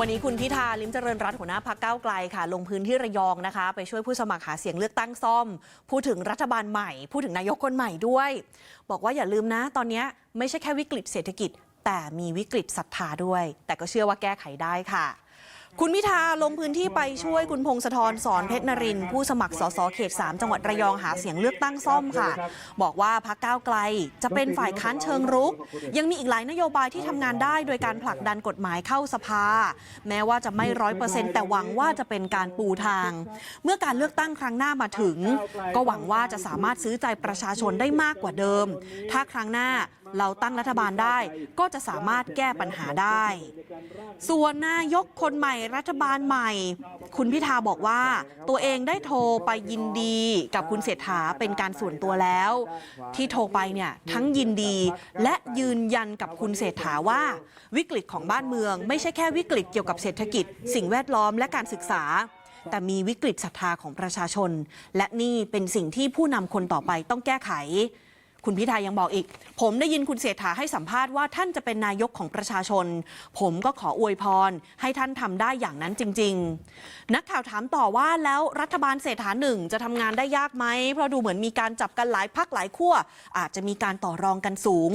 วันนี้คุณพิธาลิมเจริญรัตหัวหน้าพักเก้าไกลค่ะ ลงพื้นที่ระยองนะคะ ไปช่วยผู้สมัครหาเสียงเลือกตั้งซ่อม พูดถึงรัฐบาลใหม่ พูดถึงนายกคนใหม่ด้วย บอกว่าอย่าลืมนะ ตอนนี้ไม่ใช่แค่วิกฤตเศรษฐกิจ แต่มีวิกฤตศรัทธาด้วย แต่ก็เชื่อว่าแก้ไขได้ค่ะ คุณพิธาลงพื้นที่ไปช่วยคุณพงศธรสอนเพชรนริน ผู้สมัครสสเขต 3 จังหวัดระยองหาเสียงเลือกตั้งซ่อมค่ะ บอกว่าพักก้าวไกลจะเป็นฝ่ายค้านเชิงรุก ยังมีอีกหลายนโยบายที่ทำงานได้โดยการผลักดันกฎหมายเข้าสภา แม้ว่าจะไม่ร้อยเปอร์เซ็นต์แต่หวังว่าจะเป็นการปูทาง เมื่อการเลือกตั้งครั้งหน้ามาถึง ก็หวังว่าจะสามารถซื้อใจประชาชนได้มากกว่าเดิม ถ้าครั้งหน้าเราตั้งรัฐบาลได้ ก็จะสามารถแก้ปัญหาได้ ส่วนนายกคนใหม่รัฐบาลใหม่ คุณพิธาบอกว่า ตัวเองได้โทรไปยินดีกับคุณเศรษฐาเป็นการส่วนตัวแล้ว ที่โทรไปเนี่ยทั้งยินดีและยืนยันกับคุณเศรษฐาว่า วิกฤตของบ้านเมือง ไม่ใช่แค่วิกฤตเกี่ยวกับเศรษฐกิจ สิ่งแวดล้อมและการศึกษา แต่มีวิกฤตศรัทธาของประชาชน และนี่เป็นสิ่งที่ผู้นำคนต่อไปต้องแก้ไข คุณพิธายังบอกอีก ผมได้ยินคุณเศรษฐาให้สัมภาษณ์ว่าท่านจะเป็นนายกของประชาชน ผมก็ขออวยพร ให้ท่านทำได้อย่างนั้นจริง ๆ นักข่าวถามต่อว่าแล้วรัฐบาลเศรษฐาหนึ่งจะทำงานได้ยากไหม เพราะดูเหมือนมีการจับกันหลายพักหลายขั้วอาจจะมีการต่อรองกันสูง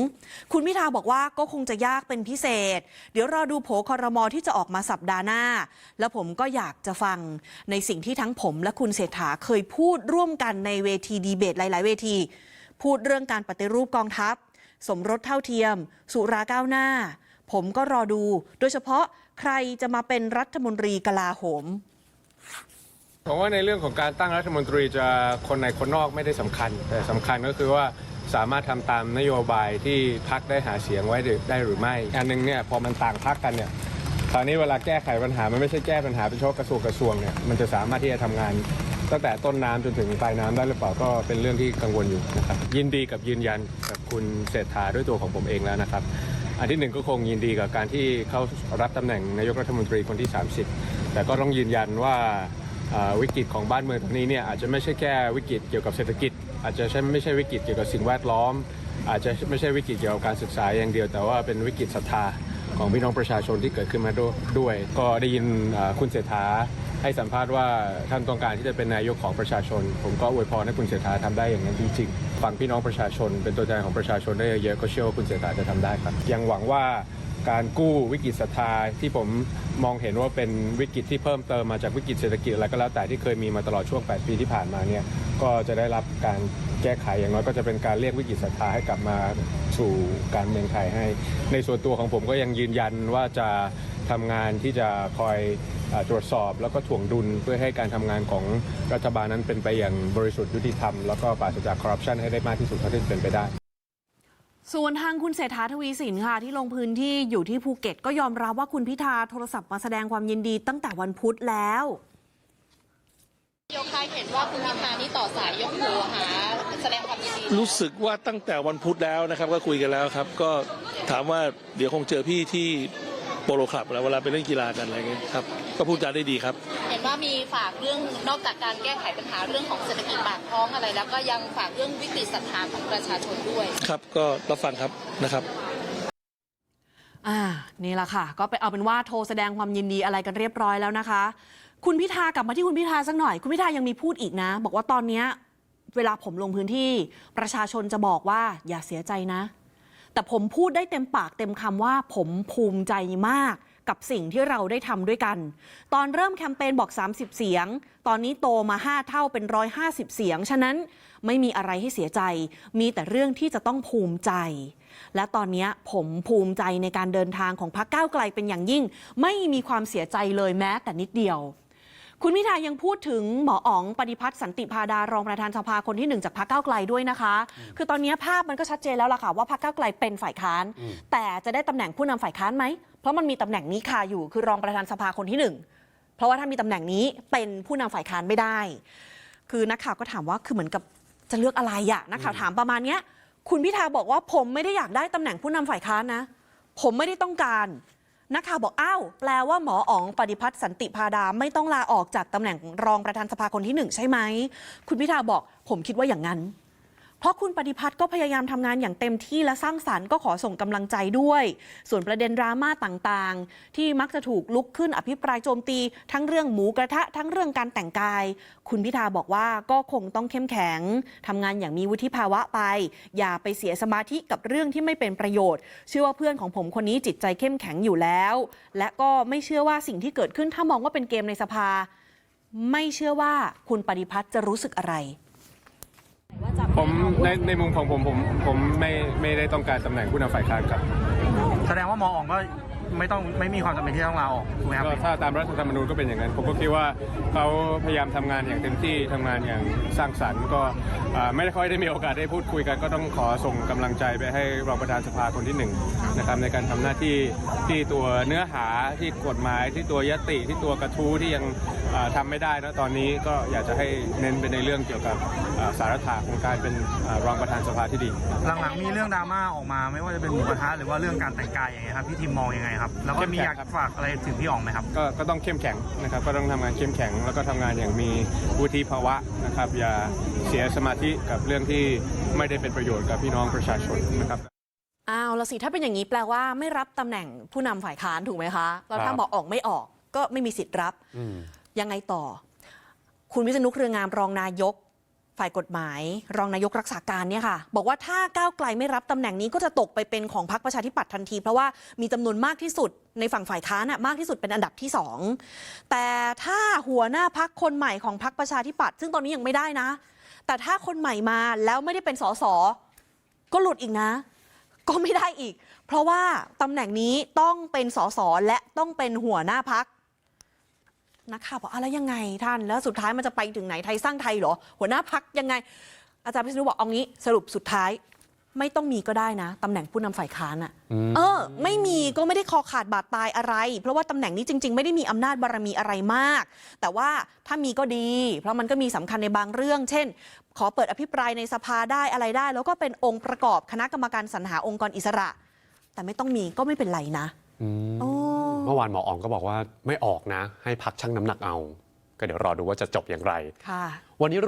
คุณพิธาบอกว่าก็คงจะยากเป็นพิเศษ เดี๋ยวรอดูโผคอรมอที่จะออกมาสัปดาห์หน้า แล้วผมก็อยากจะฟังในสิ่งที่ทั้งผมและคุณเศรษฐาเคยพูดร่วมกันในเวทีดีเบตหลาย ๆ เวที พูดเรื่องการปฏิรูปกองทัพ สมรสเท่าเทียม สุราก้าวหน้า ผมก็รอดู โดยเฉพาะใครจะมาเป็นรัฐมนตรีกลาโหมผมว่าในเรื่องของการตั้งรัฐมนตรีจะคนในคนนอกไม่ได้สำคัญ แต่สำคัญก็คือว่าสามารถทำตามนโยบายที่พักได้หาเสียงไว้ได้หรือไม่ อันหนึงเนี่ยพอมันต่างพักกันเนี่ย คราวนี้เวลาแก้ไขปัญหา มันไม่ใช่แก้ปัญหาเป็นเฉพาะกระทรวงกระทรวงเนี่ย มันจะสามารถที่จะทำงาน ตั้งแต่ต้นน้ำจนถึงปลายน้ำได้หรือเปล่าก็เป็นเรื่องที่กังวลอยู่นะครับ ยินดีกับยืนยันกับคุณเศรษฐาด้วยตัวของผมเองแล้วนะครับ อันที่หนึ่งก็คงยินดีกับการที่เข้ารับตำแหน่งนายกรัฐมนตรีคนที่ 30 แต่ก็ต้องยืนยันว่าอ่าวิกฤตของบ้านเมืองตอนนี้เนี่ยอาจจะไม่ใช่แค่วิกฤตเกี่ยวกับเศรษฐกิจ อาจจะใช่ไม่ใช่วิกฤตเกี่ยวกับสิ่งแวดล้อม อาจจะไม่ใช่วิกฤตเกี่ยวกับการศึกษาอย่างเดียว แต่ว่าเป็นวิกฤตศรัทธา ของพี่น้องประชาชนที่เกิดขึ้นมาด้วย ก็ได้ยินคุณเศรษฐาให้สัมภาษณ์ว่าท่านต้องการที่จะเป็นนายกของประชาชน ผมก็อวยพรให้คุณเศรษฐาทำได้อย่างนั้นจริงๆฟังพี่น้องประชาชน เป็นตัวแทนของประชาชนได้เยอะๆก็เชื่อว่าคุณเศรษฐาจะทำได้ครับ ยังหวังว่า การกู้วิกฤตศรัทธาที่ผมมองเห็นว่าเป็นวิกฤตที่เพิ่มเติมมาจากวิกฤตเศรษฐกิจอะไรก็แล้วแต่ที่เคยมีมาตลอดช่วง 8 ปีที่ผ่านมาเนี่ยก็จะได้รับการแก้ไขอย่างน้อยก็จะเป็นการเรียกวิกฤตศรัทธาให้กลับมาสู่การเมืองไทยให้ ในส่วนตัวของผมก็ยังยืนยันว่าจะทำงานที่จะคอยอตรวจสอบแล้วก็ถ่วงดุลเพื่อให้การทำงานของรัฐบาลนั้นเป็นไปอย่างบริสุทธิ์ยุติธรรมแล้วก็ปราศจากคอร์รัปชันให้ได้มากที่สุดเท่าที่เป็นไปได้ ส่วนทางคุณเศรษฐาทวีสินค่ะ ที่ลงพื้นที่อยู่ที่ภูเก็ต ก็ยอมรับว่าคุณพิธาโทรศัพท์มาแสดงความยินดีตั้งแต่วันพุธแล้วยกคายเห็นว่าคุณพิธานี่ต่อสายยกหูหาแสดงความยินดีรู้สึกว่าตั้งแต่วันพุธแล้วนะครับ ก็คุยกันแล้วครับ ก็ถามว่าเดี๋ยวคงเจอพี่ที่โปโลคลับแล้วเวลาไปเล่นกีฬากันอะไรเงี้ยครับก็พูดจาได้ดีครับเห็ นว่ามีฝากเรื่องนอกจากการแก้ไขปัญหาเรื่องของเศรษฐกิจปากท้องอะไร แล้วก็ยังฝากเรื่องวิกฤตศรัทธาของประชาชนด้วย ครับก็รับฟังครับนะครับอ่านี่แหละค่ะ ก็ไปเอาเป็นว่าโทรแสดงความยินดีอะไรกันเรียบร้อยแล้วนะคะ คุณพิธากลับมาที่คุณพิธาสักหน่อย คุณพิธายังมีพูดอีกนะ บอกว่าตอนเนี้ยเวลาผมลงพื้นที่ประชาชนจะบอกว่าอย่าเสียใจนะ แต่ผมพูดได้เต็มปากเต็มคำว่าผมภูมิใจมาก กับสิ่งที่เราได้ทำด้วยกัน ตอนเริ่มแคมเปญบอก 30 เสียง ตอนนี้โตมา 5 เท่าเป็น 150 เสียง ฉะนั้นไม่มีอะไรให้เสียใจ มีแต่เรื่องที่จะต้องภูมิใจ และตอนนี้ผมภูมิใจในการเดินทางของพรรคก้าวไกลเป็นอย่างยิ่ง ไม่มีความเสียใจเลยแม้แต่นิดเดียว คุณพิธายังพูดถึงหมออ๋องปฏิพัฒน์สันติพาดารองประธานสภาคนที่หนึ่งจากพรรคก้าวไกลด้วยนะคะ คือตอนนี้ภาพมันก็ชัดเจนแล้วล่ะค่ะว่าพรรคก้าวไกลเป็นฝ่ายค้าน แต่จะได้ตำแหน่งผู้นำฝ่ายค้านไหม เพราะมันมีตำแหน่งนี้คาอยู่คือรองประธานสภาคนที่หนึ่งเพราะว่าถ้ามีตำแหน่งนี้เป็นผู้นำฝ่ายค้านไม่ได้ คือนักข่าวก็ถามว่าคือเหมือนกับจะเลือกอะไรอะนักข่าวถามประมาณเนี้ย คุณพิธาบอกว่าผมไม่ได้อยากได้ตำแหน่งผู้นำฝ่ายค้านนะ ผมไม่ได้ต้องการ นักข่าวบอกอ้าวแปลว่าหมออ๋องปฏิพัฒน์สันติพาดาไม่ต้องลาออกจากตำแหน่งรองประธานสภาคนที่หนึ่งใช่ไหมคุณพิธาบอกผมคิดว่าอย่างนั้น เพราะคุณปฏิพัฒน์ก็พยายามทำงานอย่างเต็มที่และสร้างสรรค์ก็ขอส่งกำลังใจด้วย ส่วนประเด็นดราม่าต่างๆ ที่มักจะถูกลุกขึ้นอภิปรายโจมตี ทั้งเรื่องหมูกระทะทั้งเรื่องการแต่งกาย คุณพิธาบอกว่าก็คงต้องเข้มแข็งทำงานอย่างมีวุฒิภาวะไป อย่าไปเสียสมาธิกับเรื่องที่ไม่เป็นประโยชน์ เชื่อว่าเพื่อนของผมคนนี้จิตใจเข้มแข็งอยู่แล้ว และก็ไม่เชื่อว่าสิ่งที่เกิดขึ้นถ้ามองว่าเป็นเกมในสภา ไม่เชื่อว่าคุณปฏิพัฒน์จะรู้สึกอะไร ผมในในมุมของผมผมผมไม่ไม่ได้ต้องการตำแหน่งผู้นำฝ่ายค้านครับ แสดงว่ามองออกก็ ไม่ต้องไม่มีความจำเป็นที่ต้องลาออกถูกไหมครับ ก็ถ้าตามรัฐธรรมนูญก็เป็นอย่างนั้นผมก็คิดว่าเขาพยายามทำงานอย่างเต็มที่ทำงานอย่างสร้างสรรค์ก็อ่าไม่ได้ค่อยได้มีโอกาสได้พูดคุยกัน ก็ต้องขอส่งกำลังใจไปให้รองประธานสภาคนที่หนึ่งนะครับในการทำหน้าที่ที่ตัวเนื้อหาที่กฎหมายที่ตัวยติที่ตัวกระทู้ที่ยังอ่าทำาไม่ได้นะตอนนี้ก็อยากจะให้เน้นไปในเรื่องเกี่ยวกับอ่าสาระถาของการเป็นอ่ารองประธานสภาที่ดี หลังๆมีเรื่องดราม่าออกมา ไม่ว่าจะเป็นหมูกระทะหรือว่าเรื่องการแต่งกายอย่างเงี้ยครับพี่ทิมมองยังไงครับ แล้วก็มีอยากฝากอะไรถึงพี่อ๋องไหมครับ ก็ก็ต้องเข้มแข็งนะครับก็ต้องทำงานเข้มแข็ง แล้วก็ทำงานอย่างมีวุฒิภาวะนะครับ อย่าเสียสมาธิกับเรื่องที่ไม่ได้เป็นประโยชน์กับพี่น้องประชาชนนะครับอ้าวแล้วสิถ้าเป็นอย่างนี้แปลว่าไม่รับตำแหน่งผู้นำฝ่ายค้านถูกไหมคะแล้วถ้าครับบอกออกไม่ออกก็ไม่มีสิทธิ์รับยังไงต่อ คุณวิษณุเครืองามรองนายก ฝ่ายกฎหมาย รองนายกรักษาการเนี่ยค่ะ บอกว่าถ้าก้าวไกลไม่รับตำแหน่งนี้ก็จะตกไปเป็นของพรรคประชาธิปัตย์ทันที เพราะว่ามีจำนวนมากที่สุดในฝั่งฝ่ายค้านน่ะมากที่สุดเป็นอันดับที่สองแต่ถ้าหัวหน้าพักคนใหม่ของพรรคประชาธิปัตย์ซึ่งตอนนี้ยังไม่ได้นะ แต่ถ้าคนใหม่มาแล้วไม่ได้เป็นสสก็หลุดอีกนะ ก็ไม่ได้อีก เพราะว่าตำแหน่งนี้ต้องเป็นสสและต้องเป็นหัวหน้าพัก นักข่าวบอกอะไรยังไงท่าน แล้วสุดท้ายมันจะไปถึงไหนไทยสร้างไทยเหรอ หัวหน้าพักยังไง อาจารย์พิษณุบอกเอางี้สรุปสุดท้ายไม่ต้องมีก็ได้นะตำแหน่งผู้นำฝ่ายค้านอะเออ ไม่มีก็ไม่ได้คอขาดบาดตายอะไร เพราะว่าตำแหน่งนี้จริง ๆ ไม่ได้มีอำนาจบารมีอะไรมาก แต่ว่าถ้ามีก็ดี เพราะมันก็มีสำคัญในบางเรื่อง เช่น ขอเปิดอภิปรายในสภาได้อะไรได้ แล้วก็เป็นองค์ประกอบคณะกรรมการสรรหาองค์กรอิสระ แต่ไม่ต้องมีก็ไม่เป็นไรนะอืมโอ้เมื่อวานหมออ๋องก็บอกว่าไม่ออกนะ ให้พักชั่งน้ำหนักเอา ก็เดี๋ยวรอดูว่าจะจบอย่างไรค่ะวันนี้รวม